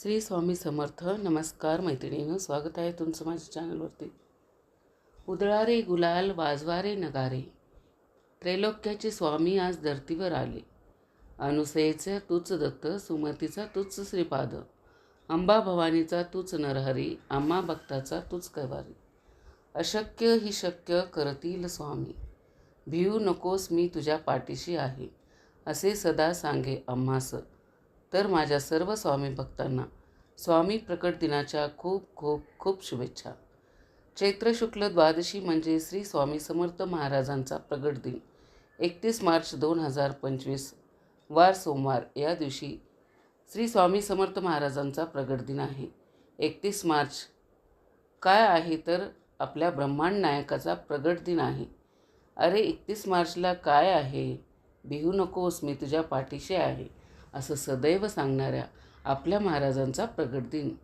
श्री स्वामी समर्थ नमस्कार मैत्रिणीनं स्वागत आहे तुमचं माझ्या चॅनलवरती. उदळारे गुलाल वाजवारे नगारे. त्रैलोक्याचे स्वामी आज धर्तीवर आले. अनुसयेचा तूच दत्त सुमतीचा तूच श्रीपाद. अंबा भवानीचा तूच नरहरी आम्हा भक्ताचा तूच कैवारी. अशक्य ही शक्य करतील स्वामी. भिऊ नकोस मी तुझ्या पाठीशी आहे. असे सदा सांगे आम्हास तर माझ्या सर्व स्वामी भक्तांना स्वामी प्रकट दिनाच्या खूप खूप खूप शुभेच्छा. चैत्र शुक्ल द्वादशी म्हणजे श्री स्वामी समर्थ महाराजांचा प्रगट दिन एकतीस मार्च दोन हजार पंचवीस वार सोमवार या दिवशी श्री स्वामी समर्थ महाराजांचा प्रगट दिन आहे. एकतीस मार्च काय आहे तर आपल्या ब्रह्मांड नायकाचा प्रगट दिन आहे. अरे एकतीस मार्चला काय आहे? भिहू नकोस मी तुझ्या पाठीशी आहे. असं सदैव सांगणाऱ्या आपल्या महाराजांचा प्रगट दिन.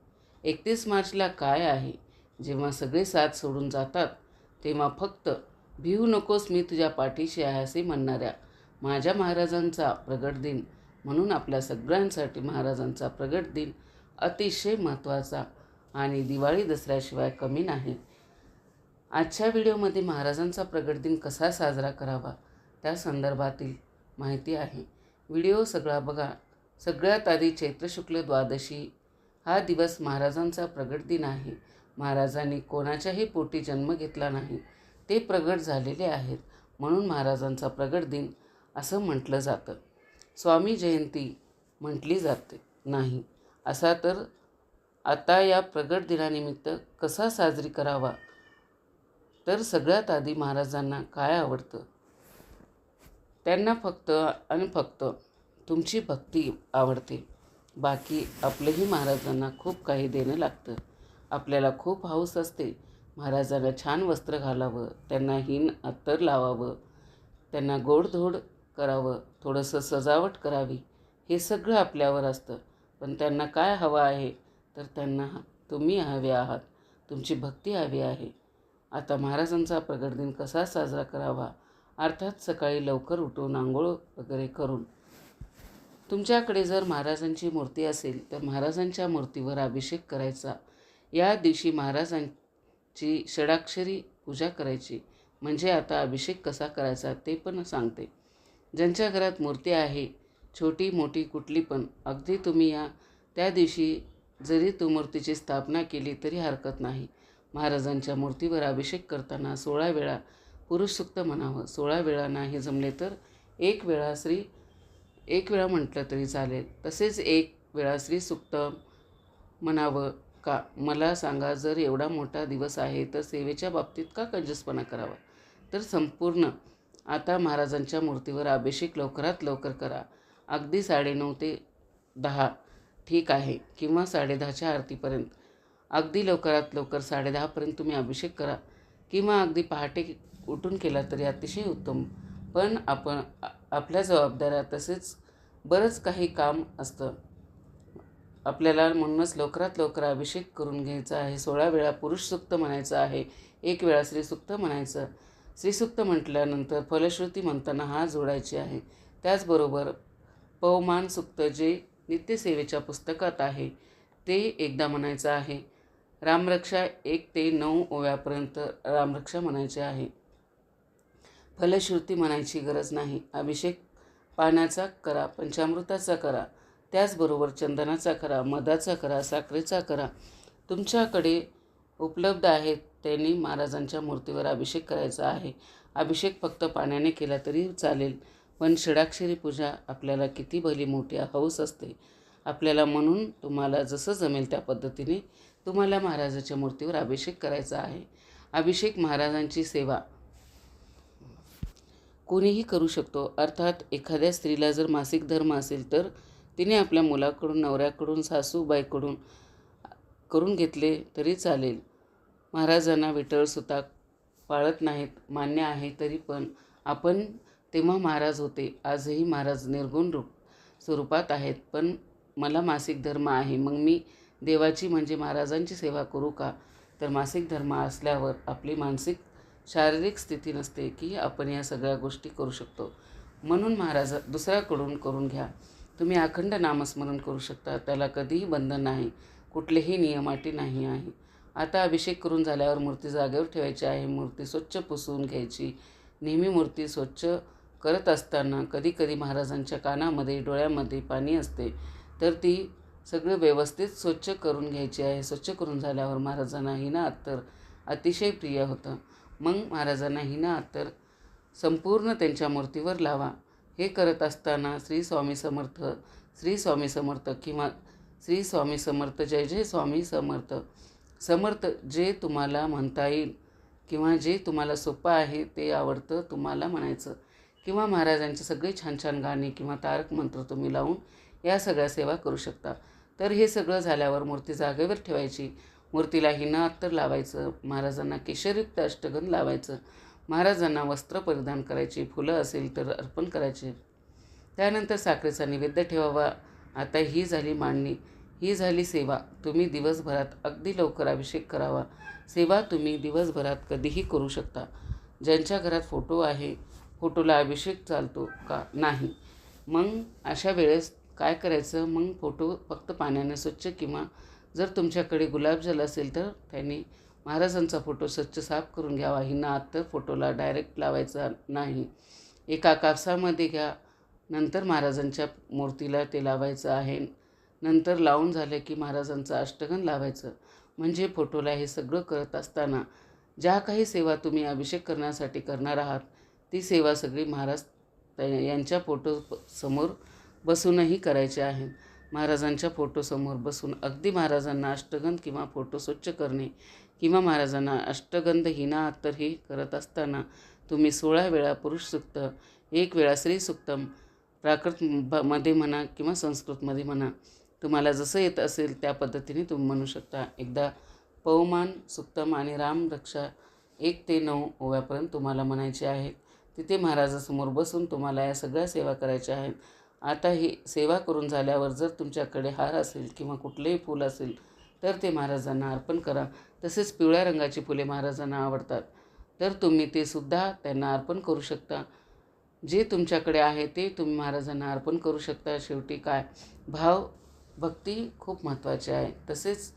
एकतीस मार्चला काय आहे? जेव्हा सगळे साथ सोडून जातात तेव्हा फक्त भिवू नकोस मी तुझ्या पाठीशी आहे असे म्हणणाऱ्या माझ्या महाराजांचा प्रगट दिन म्हणून आपल्या सगळ्यांसाठी महाराजांचा प्रगट दिन अतिशय महत्त्वाचा आणि दिवाळी दसऱ्याशिवाय कमी नाही. आजच्या व्हिडिओमध्ये महाराजांचा प्रगट दिन कसा साजरा करावा? त्या संदर्भातील माहिती आहे. व्हिडिओ सगळा बघा. सगळ्यात आधी चैत्र शुक्ल द्वादशी. हा दिवस महाराजांचा प्रगट दिन आहे. महाराजांनी कोणाच्याही पोटी जन्म घेतला नाही. ते प्रगट झालेले आहेत. म्हणून महाराजांचा प्रगट दिन असं म्हटलं जातं. स्वामी जयंती म्हटली जाते. नाही. असा तर आता या प्रगट दिनानिमित्त कसा साजरी करावा? तर सगळ्यात आधी महाराजांना काय आवडतं? त्यांना फक्त आणि फक्त तुमची भक्ती आवडते. बाकी आपलंही महाराजांना खूप काही देणं लागतं. आपल्याला खूप हौस असते. महाराजांना छान वस्त्र घालावं त्यांना हिन अत्तर लावावं त्यांना गोडधोड करावं थोडंसं सजावट करावी हे सगळं आपल्यावर असतं. पण त्यांना काय हवं आहे तर त्यांना तुम्ही हवे आहात. तुमची भक्ती हवी आहे. आता महाराजांचा प्रगट दिन कसा साजरा करावा अर्थात सकाळी लवकर उठून आंघोळ वगैरे करून. तुमच्याकडे जर महाराजांची मूर्ती असेल तर महाराजांच्या मूर्तीवर अभिषेक करायचा. या दिवशी महाराजांची षडाक्षरी पूजा करायची. म्हणजे आता अभिषेक कसा करायचा ते पण सांगते. ज्यांच्या घरात मूर्ती आहे छोटी मोठी कुठली पण अगदी तुम्ही या. त्या दिवशी जरी तू मूर्तीची स्थापना केली तरी हरकत नाही. महाराजांच्या मूर्तीवर अभिषेक करताना सोळा वेळा पुरुष सुक्त म्हणावं. सोळा वेळा नाही जमले तर एक वेळा श्री एक वेळा म्हटलं तरी चालेल. तसेच एक वेळा श्री सुक्त म्हणावं का? मला सांगा जर एवढा मोठा दिवस आहे तर सेवेच्या बाबतीत का कंजसपणा करावा? तर संपूर्ण आता महाराजांच्या मूर्तीवर अभिषेक लवकरात लवकर करा. अगदी साडेनऊ ते दहा ठीक आहे किंवा साडेदहाच्या आरतीपर्यंत. अगदी लवकरात लवकर साडेदहापर्यंत तुम्ही अभिषेक करा किंवा अगदी पहाटे उठून केला तरी अतिशय उत्तम. पण आपण आपल्या जबाबदाऱ्या तसेच बरंच काही काम असतं. आपल्याला म्हणूनच लवकरात लवकर अभिषेक करून घ्यायचा आहे. सोळा वेळा पुरुष सुक्त म्हणायचं आहे. एक वेळा श्रीसुक्त म्हणायचं. श्रीसुक्त म्हटल्यानंतर फलश्रुती म्हणताना हा जोडायची आहे. त्याचबरोबर पवमान सुक्त जे नित्यसेवेच्या पुस्तकात आहे ते एकदा म्हणायचं आहे. रामरक्षा एक ते नऊ ओव्यापर्यंत रामरक्षा म्हणायची आहे. फलश्रुती म्हणायची गरज नाही. अभिषेक पाण्याचा करा पंचामृताचा करा त्याचबरोबर चंदनाचा करा मधाचा करा साखरेचा करा. तुमच्याकडे उपलब्ध आहेत त्यांनी महाराजांच्या मूर्तीवर अभिषेक करायचा आहे. अभिषेक फक्त पाण्याने केला तरी चालेल पण षडाक्षरी पूजा आपल्याला किती भली मोठी हौस असते. आपल्याला म्हणून तुम्हाला जसं जमेल त्या पद्धतीने तुम्हाला महाराजाच्या मूर्तीवर अभिषेक करायचा आहे. अभिषेक महाराजांची सेवा कोणीही करू शकतो. अर्थात एखाद्या स्त्रीला जर मासिक धर्म असेल तर तिने आपल्या मुलाकडून नवऱ्याकडून सासूबाईकडून करून घेतले तरी चालेल. महाराजांना विठ्ठलसुद्धा पाळत नाहीत मान्य आहे तरी पण. आपण तेव्हा महाराज होते. आजही महाराज निर्गुण रूप स्वरूपात आहेत. पण मला मासिक धर्म आहे. मग मी देवाची म्हणजे महाराजांची सेवा करू का? तर मासिक धर्म असल्यावर आपली मानसिक शारीरिक स्थिती नसते की आपण या सगळ्या गोष्टी करू शकतो. म्हणून महाराज दुसऱ्याकडून करून घ्या. तुम्ही अखंड नामस्मरण करू शकता. त्याला कधीही बंधन नाही. कुठलेही नियमाटी नाही आहे. आता अभिषेक करून झाल्यावर मूर्ती जागेवर ठेवायची आहे. मूर्ती स्वच्छ पुसून घ्यायची. नेहमी मूर्ती स्वच्छ करत असताना कधीकधी महाराजांच्या कानामध्ये डोळ्यामध्ये पाणी असते. तर ती सगळं व्यवस्थित स्वच्छ करून घ्यायची आहे. स्वच्छ करून झाल्यावर महाराजांना हिना अत्तर अतिशय प्रिय होतं. मग महाराजांना हिना तर संपूर्ण त्यांच्या मूर्तीवर लावा. हे करत असताना श्री स्वामी समर्थ श्री स्वामी समर्थ किंवा श्री स्वामी समर्थ जय जय स्वामी समर्थ समर्थ जे तुम्हाला म्हणता येईल किंवा जे तुम्हाला सोपं आहे ते आवडतं तुम्हाला म्हणायचं. किंवा महाराजांचे सगळे छान छान गाणे किंवा तारक मंत्र तुम्ही लावून या सगळ्या सेवा करू शकता. तर हे सगळं झाल्यावर मूर्ती जागेवर ठेवायची. मूर्तीला हिना अत्तर लावायचं महाराजांना केशरयुक्त अष्टगंध लावायचं महाराजांना वस्त्र परिधान करायचे फुलं असेल तर अर्पण करायचे. त्यानंतर साखरेचा निवेद्य ठेवावा. आता ही झाली मांडणी ही झाली सेवा. तुम्ही दिवसभरात अगदी लवकर अभिषेक करावा. सेवा तुम्ही दिवसभरात कधीही करू शकता. ज्यांच्या घरात फोटो आहे फोटोला अभिषेक चालतो का? नाही. मग अशा वेळेस काय करायचं? मग फोटो फक्त पाण्याने स्वच्छ किंवा जर तुमच्याकडे गुलाबजल असेल तर त्यांनी महाराजांचा फोटो स्वच्छ साफ करून घ्यावा. ही नात तर फोटोला डायरेक्ट लावायचा नाही. एका कापसामध्ये घ्या. नंतर महाराजांच्या मूर्तीला ते लावायचं आहे. नंतर लावून झालं की महाराजांचं अष्टगन लावायचं. म्हणजे फोटोला हे सगळं करत असताना ज्या काही सेवा तुम्ही अभिषेक करण्यासाठी करणार आहात ती सेवा सगळी महाराज त्या- यांच्या फोटो समोर बसूनही करायची आहे. महाराजांच्या फोटोसमोर बसून अगदी महाराजांना अष्टगंध किंवा फोटो स्वच्छ करणे किंवा महाराजांना अष्टगंध हिना तर हे करत असताना तुम्ही सोळा वेळा पुरुष सुक्त एक वेळा स्त्री सुक्तम प्राकृत मध्ये म्हणा किंवा संस्कृतमध्ये म्हणा. तुम्हाला जसं येत असेल त्या पद्धतीने तुम्ही म्हणू शकता. एकदा पवमान सुक्तम आणि राम रक्षा एक ते नऊ ओव्यापर्यंत तुम्हाला म्हणायचे आहेत. तिथे महाराजासमोर बसून तुम्हाला या सगळ्या सेवा करायच्या आहेत. आता ही सेवा करून झाल्यावर जर तुमच्याकडे हार असेल किंवा कुठलेही फूल असेल तर ते महाराजांना अर्पण करा. तसेच पिवळ्या रंगाची फुले महाराजांना आवडतात. तर तुम्ही ते सुद्धा त्यांना अर्पण करू शकता. जे तुमच्याकडे आहे ते तुम्ही महाराजांना अर्पण करू शकता. शेवटी काय? भाव भक्ती खूप महत्त्वाची आहे. तसेच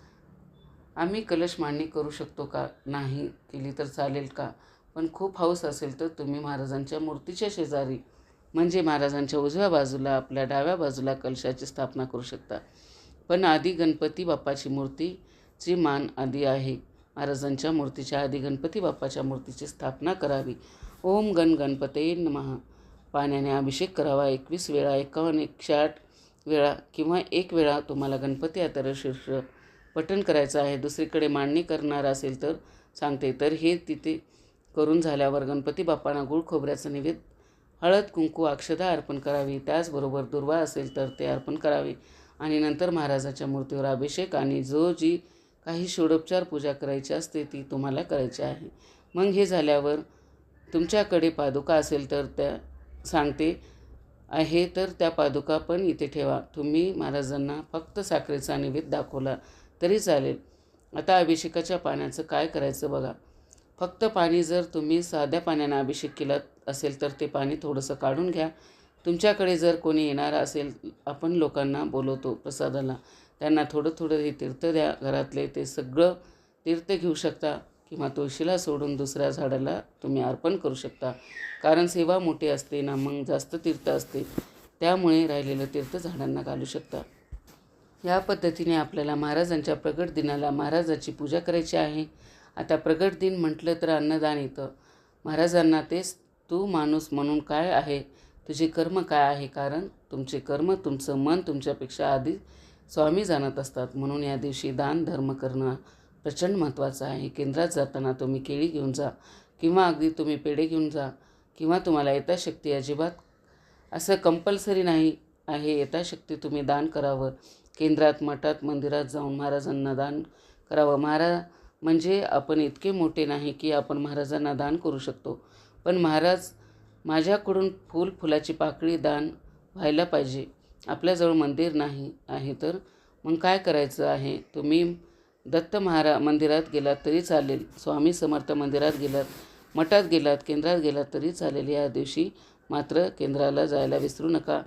आम्ही कलश मांडणी करू शकतो का? नाही केली तर चालेल का? पण खूप हौस असेल तर तुम्ही महाराजांच्या मूर्तीच्या शेजारी म्हणजे महाराजांच्या उजव्या बाजूला आपल्या डाव्या बाजूला कलशाची स्थापना करू शकता. पण आधी गणपती बाप्पाची मूर्तीची मान आधी आहे. महाराजांच्या मूर्तीच्या आधी गणपती बाप्पाच्या मूर्तीची स्थापना करावी. ओम गण गणपते नमः. पाण्याने अभिषेक करावा एकवीस वेळा एकावन्न एकशे आठ वेळा किंवा एक वेळा तुम्हाला गणपती आतर शीर्ष पठण करायचं आहे. दुसरीकडे मांडणी करणार असेल तर सांगते. तर हे तिथे करून झाल्यावर गणपती बाप्पांना गुळ खोबऱ्याचं निवेद हळद कुंकू अक्षदा अर्पण करावी. त्याचबरोबर दुर्वा असेल तर ते अर्पण करावे. आणि नंतर महाराजाच्या मूर्तीवर अभिषेक आणि जो जी काही षोडोपचार पूजा करायची असते ती तुम्हाला करायची आहे. मग हे झाल्यावर तुमच्याकडे पादुका असेल तर त्या सांगते आहे तर त्या पादुका पण इथे ठेवा. तुम्ही महाराजांना फक्त साखरेचा निवेद दाखवला तरी चालेल. आता अभिषेकाच्या पाण्याचं काय करायचं बघा. फक्त पाणी जर तुम्ही साध्या पाण्यानं अभिषेक केला असेल तर ते पाणी थोडंसं काढून घ्या. तुमच्याकडे जर कोणी येणारं असेल आपण लोकांना बोलवतो प्रसादाला. त्यांना थोडं थोडं हे तीर्थ द्या घरातले ते सगळं तीर्थ घेऊ शकता किंवा तुळशीला सोडून दुसऱ्या झाडाला तुम्ही अर्पण करू शकता. कारण सेवा मोठी असते ना मग जास्त तीर्थ असते. त्यामुळे राहिलेलं तीर्थ झाडांना घालू शकता. या पद्धतीने आपल्याला महाराजांच्या प्रगट दिनाला महाराजाची पूजा करायची आहे. आता प्रगट दिन म्हटलं तर अन्नदान येतं महाराजांना तेच तू माणूस म्हणून काय आहे? तुझे कर्म काय आहे? कारण तुमचे कर्म तुमचं मन तुमच्यापेक्षा आधी स्वामी जाणत असतात. म्हणून या दिवशी दान धर्म करणं प्रचंड महत्त्वाचं आहे. केंद्रात जाताना तुम्ही केळी घेऊन जा किंवा अगदी तुम्ही पेढे घेऊन जा किंवा तुम्हाला यथाशक्ती अजिबात असं कंपल्सरी नाही आहे. यथाशक्ती तुम्ही दान करावं. केंद्रात मठात मंदिरात जाऊन महाराजांना दान करावं. महाराज म्हणजे आपण इतके मोठे नाही की आपण महाराजांना दान करू शकतो. पण महाराज माझ्याकडून फूल फुलाची पाकळी दान व्हायला पाहिजे. आपल्याजवळ मंदिर नाही आहे तर? मग काय करायचं आहे? तुम्ही दत्त महारा मंदिरात गेलात तरी चालेल. स्वामी समर्थ मंदिरात गेलात मठात गेलात केंद्रात गेलात तरी चालेल. या दिवशी मात्र केंद्राला जायला विसरू नका.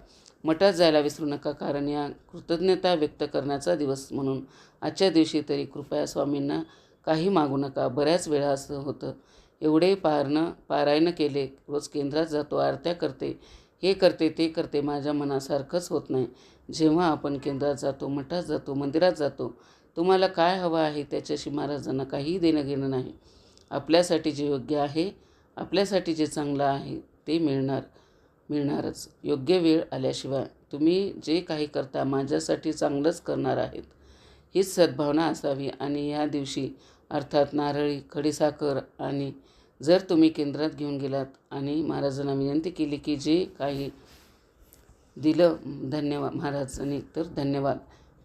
मठात जायला विसरू नका कारण या कृतज्ञता व्यक्त करण्याचा दिवस म्हणून. आजच्या दिवशी तरी कृपया स्वामींना काही मागू नका. बऱ्याच वेळा असं होतं. एवढे पारणं पारायणं केले रोज केंद्रात जातो आरत्या करते हे करते ते करते माझ्या मनासारखंच होत नाही. जेव्हा आपण केंद्रात जातो मठात जातो मंदिरात जातो तुम्हाला काय हवं आहे त्याच्याशी महाराजांना काहीही देणं घेणं नाही. आपल्यासाठी जे योग्य आहे आपल्यासाठी जे चांगलं आहे ते मिळणार मिळणारच. योग्य वेळ आल्याशिवाय तुम्ही जे काही करता माझ्यासाठी चांगलंच करणार आहेत. हीच सद्भावना असावी आणि या दिवशी अर्थात नारळी खडीसाखर आणि जर तुम्ही केंद्रात घेऊन गेलात आणि महाराजांना विनंती केली की जे काही दिलं धन्यवाद महाराजांनी तर धन्यवाद.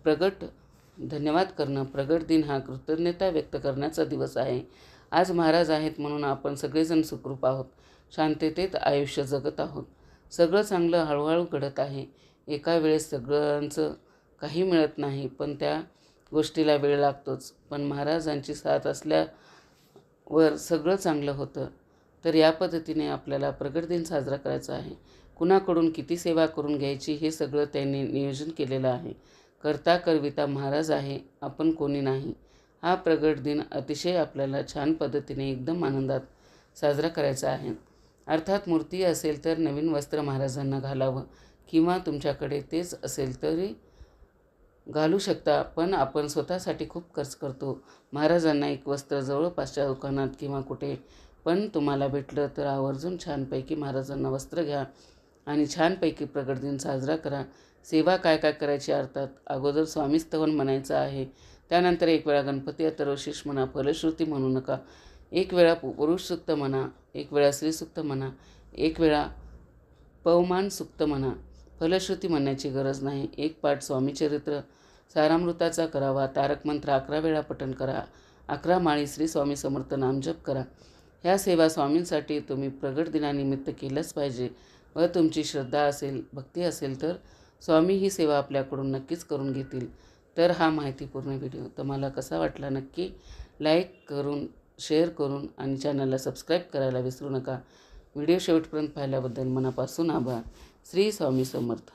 प्रगट धन्यवाद करणं प्रगट दिन हा कृतज्ञता व्यक्त करण्याचा दिवस आहे. आज महाराज आहेत म्हणून आपण सगळेजण सुखरूप आहोत. शांततेत आयुष्य जगत आहोत. सगळं चांगलं हळूहळू घडत आहे. एका वेळेस सगळ्यांचं काही मिळत नाही पण त्या गोष्टीला वेळ लागतोच. पण महाराजांची साथ असल्यावर सगळं चांगलं होतं. तर या पद्धतीने आपल्याला प्रगट दिन साजरा करायचा आहे. कुणाकडून किती सेवा करून घ्यायची हे सगळं त्यांनी नियोजन केलेलं आहे. करता करविता महाराज आहे आपण कोणी नाही. हा प्रगट दिन अतिशय आपल्याला छान पद्धतीने एकदम आनंदात साजरा करायचा आहे. अर्थात मूर्ती असेल तर नवीन वस्त्र महाराजांना घालावं किंवा तुमच्याकडे तेच असेल तरी घालू शकता पण आपण स्वतःसाठी खूप खर्च करतो. महाराजांना एक वस्त्र जवळपासच्या दुकानात किंवा कुठे पण तुम्हाला भेटलं तर आवर्जून छानपैकी महाराजांना वस्त्र घ्या आणि छानपैकी प्रगट दिन साजरा करा. सेवा काय काय करायची अर्थात? अगोदर स्वामीस्तवन म्हणायचं आहे. त्यानंतर एक वेळा गणपती अथर्वशीष म्हणा फलश्रुती म्हणू नका. एक वेळा पु पुरुष सुक्त म्हणा एक वेळा स्त्रीसुक्त म्हणा एक वेळा पवमान सुक्त म्हणा. फलश्रुती म्हणण्याची गरज नाही. एक पाठ स्वामीचरित्र सारामृताचा करावा. तारक मंत्र अकरा वेळा पठण करा. अकरा माळी श्री स्वामी समर्थ नामजप करा. ह्या सेवा स्वामींसाठी तुम्ही प्रगट दिनानिमित्त केलंच पाहिजे व तुमची श्रद्धा असेल भक्ती असेल तर स्वामी ही सेवा आपल्याकडून नक्कीच करून घेतील. तर हा माहितीपूर्ण व्हिडिओ. तुम्हाला कसा वाटला नक्की लाईक करून शेअर करून आणि चॅनलला सबस्क्राईब करायला विसरू नका. व्हिडिओ शेवटपर्यंत पाहिल्याबद्दल मनापासून आभार. श्री स्वामी समर्थ.